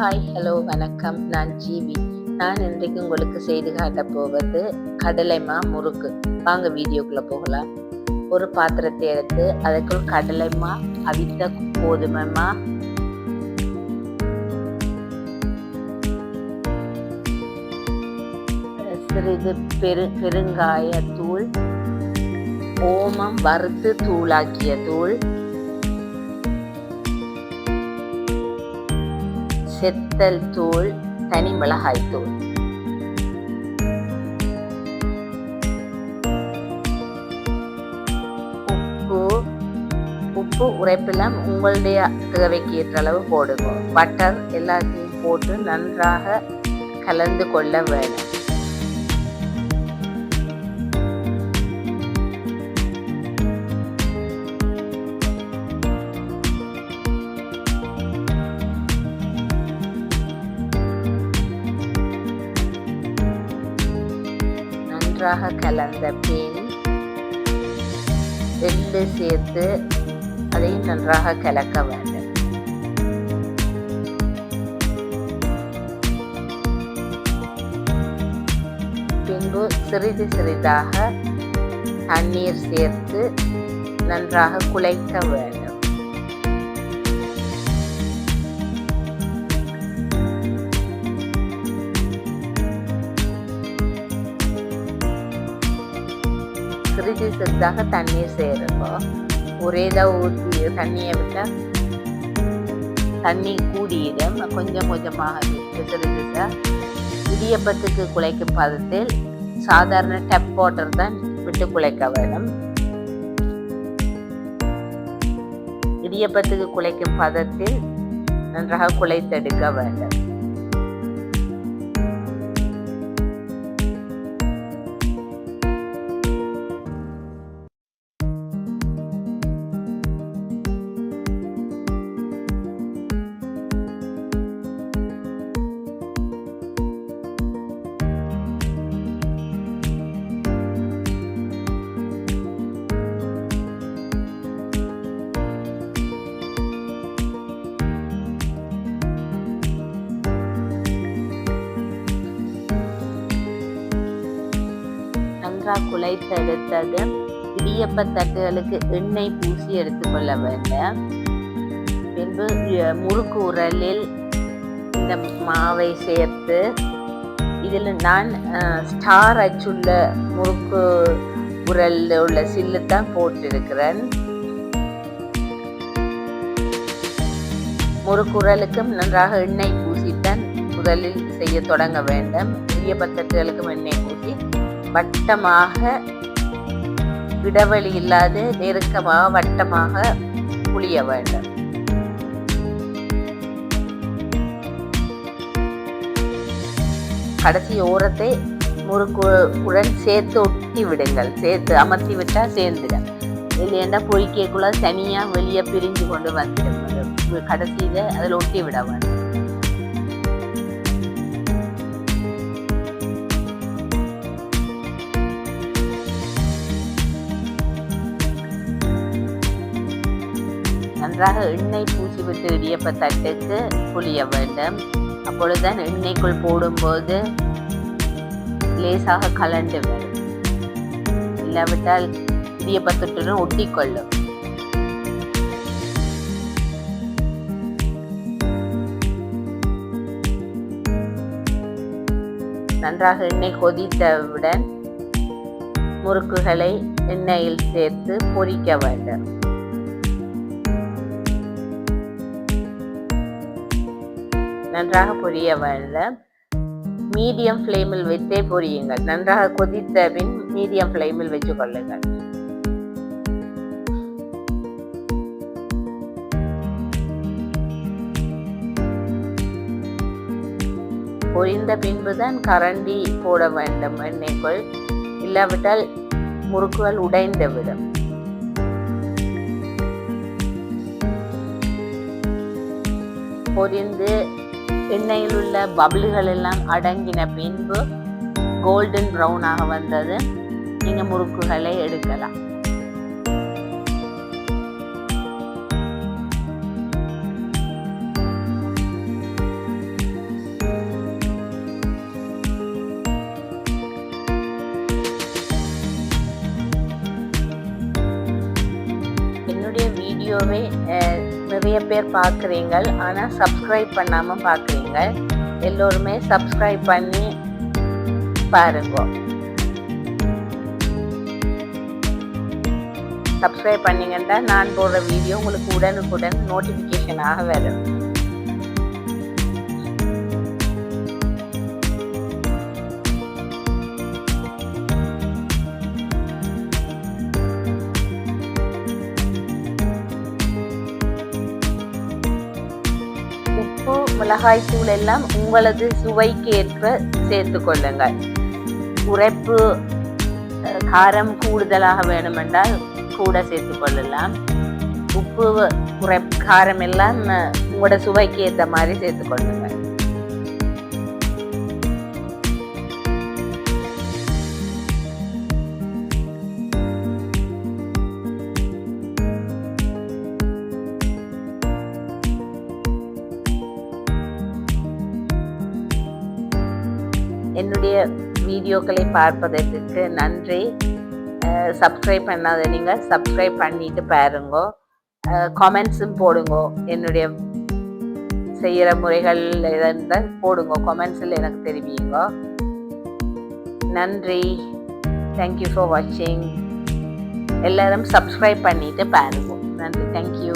Hi hello வணக்கம். நான் ஜீவி. நான் இன்றைக்கு உங்களுக்கு செய்து காட்ட போவது கடலைமா முறுக்கு. வாங்க வீடியோக்குள்ளே போகலாம். ஒரு பாத்திரத்தை எடுத்து அதுக்குள் கடலைமா அவித்த கோதுமைமா சிறிது பெரு பெருங்காயத்தூள் ஓமம் வறுத்து தூளாக்கிய தூள் செத்தல் தூள் தனி மிளகாய் தூள் உப்பு உப்பு உரைப்பிலம் உங்களுடைய தேவைக்கு ஏற்ற அளவு போடுங்க. பட்டர் எல்லாத்தையும் போட்டு நன்றாக கலந்து கொள்ள வேண்டும் நன்றாக கலந்த பின். ரெண்டு சேர்த்து அதையும் நன்றாக கலக்க வேண்டும். பின்பு சிறிது சிறிதாக தண்ணீர் சேர்த்து நன்றாக குழைக்க வேண்டும். சிறிது சிறிதாக தண்ணீர் சேருவோம் ஒரே இதாக ஊற்றி தண்ணியை விட்டால் தண்ணி கூடியிடும் கொஞ்சம் கொஞ்சமாக விட்டு இடியப்பத்துக்கு குலைக்கும் பதத்தில் சாதாரண டப் வாட்டர் தான் விட்டு குலைக்க வேண்டும். இடியப்பத்துக்கு குலைக்கும் பதத்தில் நன்றாக குலைத்தெடுக்க வேண்டும். குலை செலுத்தது இடியப்ப தட்டுகளுக்கு எண்ணெய் பூசி எடுத்துக்கொள்ள வேண்டும். பின்பு முறுக்கு உரலில் இந்த மாவை சேர்த்து இதில் நான் ஸ்டார் அச்சுள்ள முறுக்கு உரலில் உள்ள சில்லு தான் போட்டிருக்கிறேன். முறுக்குரலுக்கும் நன்றாக எண்ணெய் பூசித்தான் முதலில் செய்ய தொடங்க வேண்டும். இடியப்பத்தட்டுகளுக்கும் எண்ணெய் பூசி வட்டமாக இடைவெளி இல்லாது நெருக்கமாக வட்டமாக புளிய வேண்டும். கடைசி ஓரத்தை முறுக்குடன் சேர்த்து ஒட்டி விடுங்கள். சேர்த்து அமர்த்தி விட்டால் சேர்ந்துடும். இல்லைன்னா பொய்க்கேக்குள்ள தனியாக வெளியே பிரிஞ்சு கொண்டு வந்துடும் கடைசியில் அதில் ஒட்டி விட வேண்டும். நன்றாக எண்ணெய் பூசி விட்டு இடியப்ப தட்டுக்கு புளிய வேண்டும். அப்பொழுதுதான் எண்ணெய்க்குள் போடும்போது லேசாக கலண்டு வரும். இல்லாவிட்டால் இடியப்பத்துடன் ஒட்டிக்கொள்ளும். நன்றாக எண்ணெய் கொதித்தவுடன் முறுக்குகளை எண்ணெயில் சேர்த்து பொரிக்க வேண்டும். நன்றாக பொரிய வேண்டும் மீடியம் ஃப்ளேமில் வைத்தே பொரியுங்கள். நன்றாக கொதித்த பின் மீடியம் ஃப்ளேமில் வச்சு கொள்ளுங்கள். பொரிந்த பின்புதான் கரண்டி போட வேண்டும். எண்ணெய்க்குள் இல்லாவிட்டால் முறுக்குகள் உடைந்து விடும். பொரிந்து எண்ணெயில் உள்ள பபிள்கள் எல்லாம் அடங்கின பின்பு கோல்டன் ப்ரௌனாக வந்தது. நீங்கள் முறுக்குகளை எடுக்கலாம். என்னுடைய வீடியோவை நிறைய பேர் பார்க்குறீங்க ஆனால் சப்ஸ்கிரைப் பண்ணாமல் பார்க்குறீங்க எல்லோருமே சப்ஸ்கிரைப் பண்ணி பாருங்க. சப்ஸ்கிரைப் பண்ணிங்கன்னா நான் போடுற வீடியோ உங்களுக்கு உடனுக்குடன் நோட்டிஃபிகேஷனாக வரும். மிளகாய் தூள் எல்லாம் உங்களது சுவைக்கு ஏற்ப சேர்த்து கொள்ளுங்கள். உரைப்பு காரம் கூடுதலாக வேணுமென்றால் கூட சேர்த்து கொள்ளலாம். உப்பு உரை காரம் எல்லாம் உங்களோட சுவைக்கு ஏற்ற மாதிரி சேர்த்து கொள்ளுங்கள். என்னுடைய வீடியோக்களை பார்ப்பதற்கு நன்றி. சப்ஸ்கிரைப் பண்ணாத நீங்கள் சப்ஸ்கிரைப் பண்ணிட்டு பாருங்க. கமெண்ட்ஸும் போடுங்கோ. என்னுடைய செய்கிற முறைகள் இருந்தால் போடுங்க. கமெண்ட்ஸில் எனக்கு தெரிவிங்க. நன்றி. தேங்க்யூ ஃபார் வாட்சிங் எல்லாரும் சப்ஸ்கிரைப் பண்ணிட்டு பாருங்க. நன்றி. தேங்க்யூ